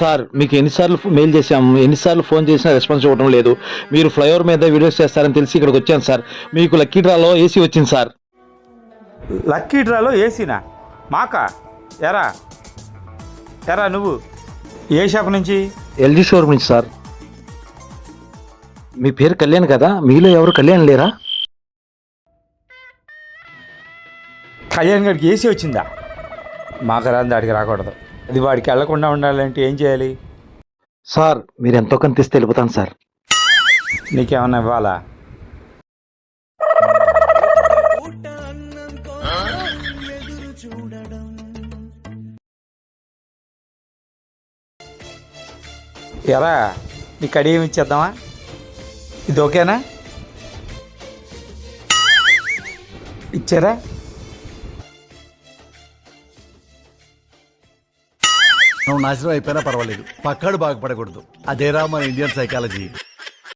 Sir మీకు ఎన్నిసార్లు mail చేశాం ఎన్నిసార్లు ఫోన్ చేసినా రెస్పాన్స్ ఇవ్వడం లేదు. మీరు ఫ్లైఓవర్ మీద వీడియోస్ చేస్తారని తెలిసి ఇక్కడికి వచ్చాను సార్. మీకు లక్కీ డ్రాలో ఏసీ వచ్చింది సార్. లక్కీ డ్రాలో ఏసీనా? మాకా? ఎరా? ఎరా నువ్వు? ఏ షాప్ నుంచి? ఎల్జీ షోరూమ్ నుంచి సార్. మీ పేరు కళ్యాణ్ కదా? మీలో ఎవరు కళ్యాణ్ లేరా? కళ్యాణ్ గడికి ఏసీ వచ్చిందా? మాకు రాని దాడికి రాకూడదు. అది వాడికి వెళ్ళకుండా ఉండాలంటే ఏం చేయాలి? సార్ మీరు ఎంతో కొంత ఇస్తే వెళ్ళిపోతాను సార్. నీకేమన్నా ఇవ్వాలా? ఎరా నీ కడియం ఇచ్చేద్దామా? ఇది ఓకేనా? ఇచ్చారా? నువ్వు నాశనం అయిపోయినా పర్వాలేదు. పక్కాడు బాగుపడకూడదు. అదేరా మన ఇండియన్ సైకాలజీ.